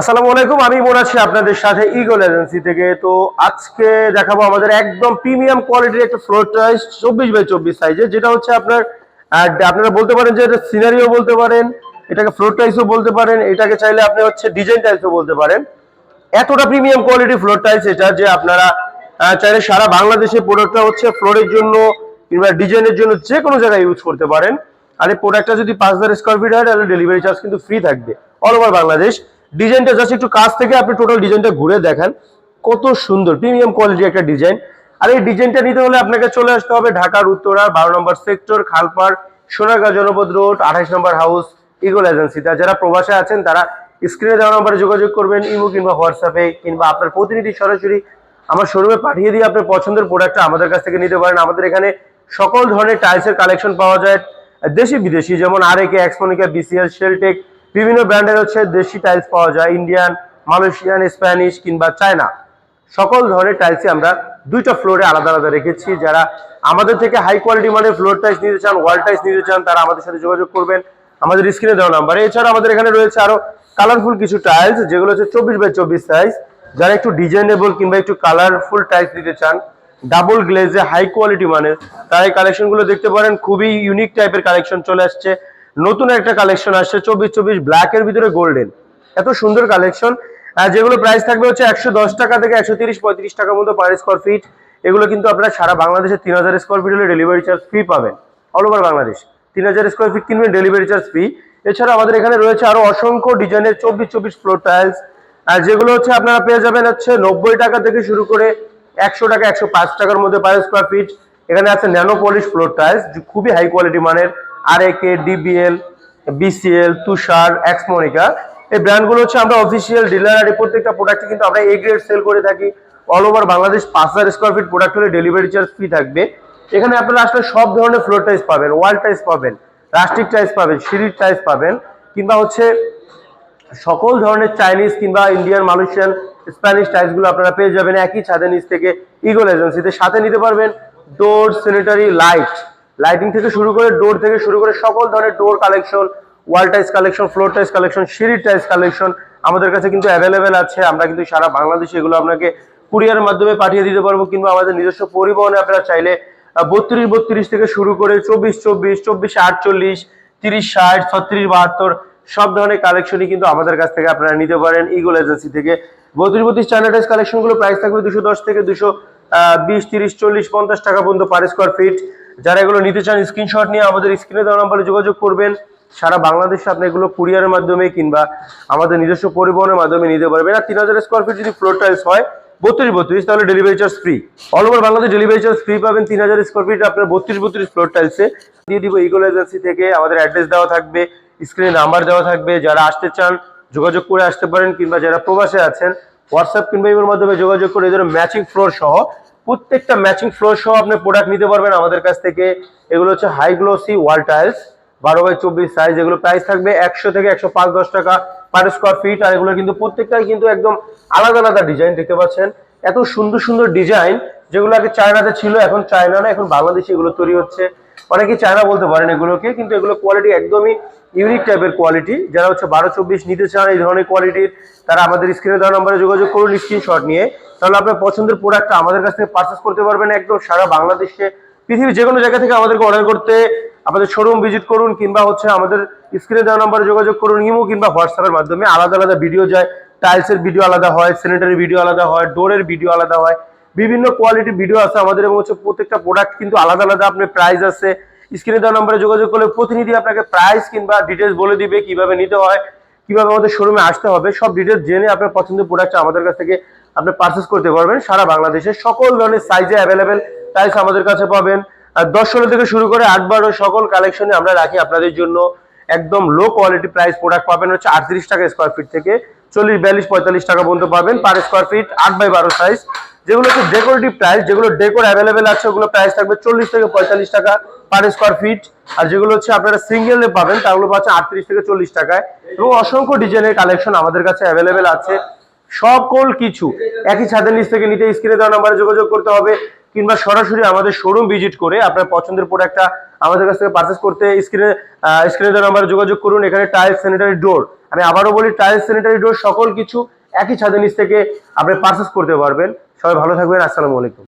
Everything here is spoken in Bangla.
আসসালামু আলাইকুম, আমি মনে আছি আপনাদের সাথে ইগল এজেন্সি থেকে। তো আজকে দেখাবো আমাদের একদম প্রিমিয়াম কোয়ালিটির একটা ফ্লোর টাইস চব্বিশ বাই চব্বিশ সাইজে যেটা হচ্ছে আপনার আপনারা বলতে পারেন যে এটা সিনারিও বলতে পারেন, এটাকে ফ্লোর টাইসও বলতে পারেন, এটাকে চাইলে আপনি হচ্ছে ডিজাইন টাইসও বলতে পারেন। এতটা প্রিমিয়াম কোয়ালিটি ফ্লোর টাইলস এটা যে আপনারা চাইলে সারা বাংলাদেশে প্রোডাক্টটা হচ্ছে ফ্লোরের জন্য কিংবা ডিজাইনের জন্য যে কোনো জায়গায় ইউজ করতে পারেন। আর এই প্রোডাক্টটা যদি পাঁচ হাজার স্কোয়ার ফিট হয়, তাহলে ডেলিভারি চার্জ কিন্তু ফ্রি থাকবে। অল ওভার বাংলাদেশ ডিজাইনটা জাস্ট একটু কাছ থেকে আপনি টোটাল ডিজাইনটা ঘুরে দেখেন। কত সুন্দর প্রিমিয়াম কোয়ালিটি একটা ডিজাইন আর এই ডিজাইনটা নিতে হলে আপনাকে চলে আসতে হবে ঢাকার উত্তরা, বারো নম্বর সেক্টর খালপাড়, সোনারগাঁ জনপদ রোড আঠাশ নম্বর হাউস ইগল এজেন্সিতে যারা প্রবাসে আছেন, তারা স্ক্রিনে দেওয়া নম্বরে যোগাযোগ করবেন, ইমো কিংবা হোয়াটসঅ্যাপে কিংবা আপনার প্রতিনিধি সরাসরি আমার শোরুমে পাঠিয়ে দিয়ে আপনার পছন্দের প্রোডাক্টটা আমাদের কাছ থেকে নিতে পারেন। আমাদের এখানে সকল ধরনের টাইলসের কালেকশন পাওয়া যায় দেশি বিদেশি যেমন আর একে এক্সমোনিকা বিসিএল শেলটেক বিভিন্ন ব্র্যান্ডের হচ্ছে দেশি টাইলস পাওয়া যায় ইন্ডিয়ান মালয়েশিয়ান স্প্যানিশ কিংবা চায়না সকল ধরনের টাইলসই আমরা দুইটা ফ্লোরে আলাদা আলাদা রেখেছি। যারা আমাদের থেকে হাই কোয়ালিটি মানের ফ্লোর টাইলস নিতে চান ওয়াল টাইলস নিতে চান, তারা আমাদের সাথে যোগাযোগ করবেন। আমাদের স্ক্রিনে দেওয়া নাম্বারে এছাড়া আমাদের এখানে রয়েছে আরও কালারফুল কিছু টাইলস যেগুলো হচ্ছে চব্বিশ বাই চব্বিশ সাইজ যারা একটু ডিজাইনেবল কিংবা একটু কালারফুল টাইলস নিতে চান ডাবল গ্লেজে হাই কোয়ালিটি মানের, তারা এই কালেকশনগুলো দেখতে পারেন। খুবই ইউনিক টাইপের কালেকশন চলে আসছে। নতুন একটা কালেকশন আসছে, চব্বিশ চব্বিশ ব্ল্যাক এর ভিতরে গোল্ডেন এত সুন্দর কালেকশন যেগুলো প্রাইস থাকবে হচ্ছে একশো দশ টাকা থেকে একশো তিরিশ পঁয়ত্রিশ টাকার মতো পার স্কোয়ার ফিট এগুলো কিন্তু আপনারা সারা বাংলাদেশে তিন হাজার স্কোয়ার ফিট হলে ডেলিভারি চার্জ ফ্রি পাবেন। All over Bangladesh. তিন হাজার স্কোয়ার ফিট কিনবেন ডেলিভারি চার্জ ফ্রি এছাড়া আমাদের এখানে রয়েছে আরও অসংখ্য ডিজাইনের চব্বিশ চব্বিশ ফ্লোর টাইলস আর যেগুলো হচ্ছে আপনারা পেয়ে যাবেন হচ্ছে নব্বই টাকা থেকে শুরু করে একশো টাকা, একশো পাঁচ টাকার মধ্যে পার স্কোয়ার ফিট এখানে আছে ন্যানো পলিশ ফ্লোর টাইলস খুবই হাই কোয়ালিটি মানের। আর ডিবিএল বিসিএল তুষার এক্সমোনিকা এই ব্র্যান্ডগুলো হচ্ছে আমরা অফিসিয়াল ডিলার আর প্রত্যেকটা প্রোডাক্ট কিন্তু আমরা এ গ্রেড সেল করে থাকি। অল ওভার বাংলাদেশ পাঁচ হাজার স্কোয়ার ফিট প্রোডাক্ট হলে ডেলিভারি চার্জ ফ্রি থাকবে। এখানে আপনারা আসলে সব ধরনের ফ্লোর টাইস পাবেন ওয়াল টাইস পাবেন রাস্টিক টাইস পাবেন, সিঁড়ির টাইস পাবেন, কিংবা হচ্ছে সকল ধরনের চাইনিজ কিংবা ইন্ডিয়ান মালয়েশিয়ান স্প্যানিশ টাইলসগুলো আপনারা পেয়ে যাবেন একই ছাদের নিচ থেকে ইগল এজেন্সিতে সাথে নিতে পারবেন ডোর স্যানিটারি লাইট লাইটিং থেকে শুরু করে ডোর থেকে শুরু করে সকল ধরনের door collection wall tiles collection floor tiles collection সিঁড়ির টাইলস কালেকশন আমাদের কাছে কিন্তু অ্যাভেলেবেল আছে। আমরা কিন্তু সারা বাংলাদেশে এগুলো আপনাকে কুরিয়ারের মাধ্যমে পাঠিয়ে দিতে পারব। কিংবা আমাদের নিজস্ব পরিবহনে আপনারা চাইলে বত্রিশ বত্রিশ থেকে শুরু করে চব্বিশ চব্বিশ চব্বিশ আটচল্লিশ, তিরিশ ষাট, ছত্রিশ বাহাত্তর সব ধরনের কালেকশনই কিন্তু আমাদের কাছ থেকে আপনারা নিতে পারেন ইগল এজেন্সি থেকে। বত্রিশ বত্রিশ স্ট্যান্ডার্ডাইজ কালেকশনগুলো প্রাইস থাকবে দুশো দশ থেকে দুশো বিশ, তিরিশ, চল্লিশ, পঞ্চাশ টাকা পর্যন্ত পার স্কোয়ার ফিট যারা এগুলো নিতে চান স্ক্রিনশট নিয়ে আমাদের স্ক্রিনে দেওয়া নাম্বারে যোগাযোগ করবেন। সারা বাংলাদেশে আপনি এগুলো কুরিয়ারের মাধ্যমে কিংবা আমাদের নিজস্ব পরিবহনের মাধ্যমে নিতে পারবেন। আর তিন হাজার স্কোয়ার ফিট যদি ফ্লোর টাইলস হয়, বত্রিশ বত্রিশ, তাহলে delivery charge free all over Bangladesh delivery charge free পাবেন। তিন হাজার স্কোয়ার ফিট আপনার বত্রিশ বত্রিশ ফ্লোর টাইলসে দিয়ে দিব ইগল এজেন্সি থেকে। আমাদের অ্যাড্রেস দেওয়া থাকবে স্ক্রিনে নাম্বার দেওয়া থাকবে। যারা আসতে চান, যোগাযোগ করে আসতে পারেন। কিংবা যারা প্রবাসে আছেন হোয়াটসঅ্যাপ কিংবা ইমের মাধ্যমে যোগাযোগ করে এদের ম্যাচিং ফ্লোর সহ প্রত্যেকটা ম্যাচিং ফ্লোর সহ আপনি প্রোডাক্ট নিতে পারবেন আমাদের কাছ থেকে। এগুলো হচ্ছে হাই গ্লোসি ওয়াল টাইলস বারো বাই চব্বিশ সাইজ এগুলো প্রাইস থাকবে একশো থেকে একশো পাঁচ, দশ টাকা পার স্কোয়ার ফিট আর এগুলো কিন্তু প্রত্যেকটাই কিন্তু একদম আলাদা আলাদা ডিজাইন দেখতে পাচ্ছেন। এত সুন্দর সুন্দর ডিজাইন যেগুলো আগে চায়নাতে ছিল, এখন চায়না না, এখন বাংলাদেশে এগুলো তৈরি হচ্ছে। অনেকেই চায়না বলতে পারেন এগুলোকে, কিন্তু এগুলো কোয়ালিটি একদমই ইউনিক টাইপের কোয়ালিটি। যারা হচ্ছে বারো চব্বিশ নিতে চান এই ধরনের কোয়ালিটির, তারা আমাদের স্ক্রিনে দেওয়া নম্বরে যোগাযোগ করুন স্ক্রিনশট নিয়ে। তাহলে আপনার পছন্দের প্রোডাক্টটা আমাদের কাছ থেকে পারচেস করতে পারবেন একদম সারা বাংলাদেশে। পৃথিবীর যে কোনো জায়গা থেকে আমাদেরকে অর্ডার করতে আমাদের শোরুম ভিজিট করুন কিংবা হচ্ছে আমাদের স্ক্রিনে দেওয়া নম্বরে যোগাযোগ করুন ইমো কিংবা হোয়াটসঅ্যাপের মাধ্যমে। আলাদা আলাদা ভিডিও যায় টাইলসের ভিডিও আলাদা হয় স্যানিটারি ভিডিও আলাদা হয় ডোরের ভিডিও আলাদা হয়। বিভিন্ন কোয়ালিটির ভিডিও আছে আমাদের এবং হচ্ছে প্রত্যেকটা প্রোডাক্ট কিন্তু আলাদা আলাদা, আপনার প্রাইস আছে। স্ক্রিনে দেওয়া নম্বরে যোগাযোগ করলে প্রতিনিধি আপনাকে প্রাইস কিংবা ডিটেলস বলে দিবে কীভাবে নিতে হয়, কীভাবে আমাদের শোরুমে আসতে হবে, সব ডিটেলস জেনে আপনার পছন্দের প্রোডাক্ট আমাদের কাছ থেকে আপনি পারচেস করতে পারবেন। সারা বাংলাদেশে সকল ধরনের সাইজে অ্যাভেলেবেল টাইলস আমাদের কাছে পাবেন। আর দশ থেকে শুরু করে আট বারো সকল কালেকশনে আমরা রাখি আপনাদের জন্য। একদম লো কোয়ালিটি প্রাইস প্রোডাক্ট পাবেন হচ্ছে আটত্রিশ টাকা স্কোয়ার ফিট থেকে। চল্লিশ, বিয়াল্লিশ, পঁয়তাল্লিশ টাকা পর্যন্ত পাবেন পার স্কোয়ার ফিট আট বাই বারো সাইজ যেগুলো হচ্ছে ডেকোরেটিভ প্রাইস যেগুলো ডেকোর অ্যাভেলেবেল আছে, ওগুলো প্রাইস থাকবে চল্লিশ থেকে পঁয়তাল্লিশ টাকা পার স্কোয়ার ফিট আর যেগুলো হচ্ছে আপনারা সিঙ্গেলে পাবেন তাগুলো পাচ্ছেন আটত্রিশ থেকে চল্লিশ টাকায়। এবং অসংখ্য ডিজাইনের কালেকশন আমাদের কাছে অ্যাভেলেবেল আছে। সকল কিছু একই ছাদের নিচ থেকে নিতে স্ক্রিনে দেওয়া নাম্বারে যোগাযোগ করতে হবে, কিংবা সরাসরি আমাদের শোরুম ভিজিট করে আপনার পছন্দের প্রোডাক্টটা আমাদের কাছ থেকে পারচেস করতে স্ক্রিনে স্ক্রিনে দেওয়া নাম্বারে যোগাযোগ করুন। এখানে টাইলস স্যানিটারি ডোর আমি আবারও বলি টাইল স্যানিটারি ডোর সকল কিছু একই ছাদের নিচ থেকে আপনি পারচেস করতে পারবেন। সবাই ভালো থাকবেন, আসসালামু আলাইকুম।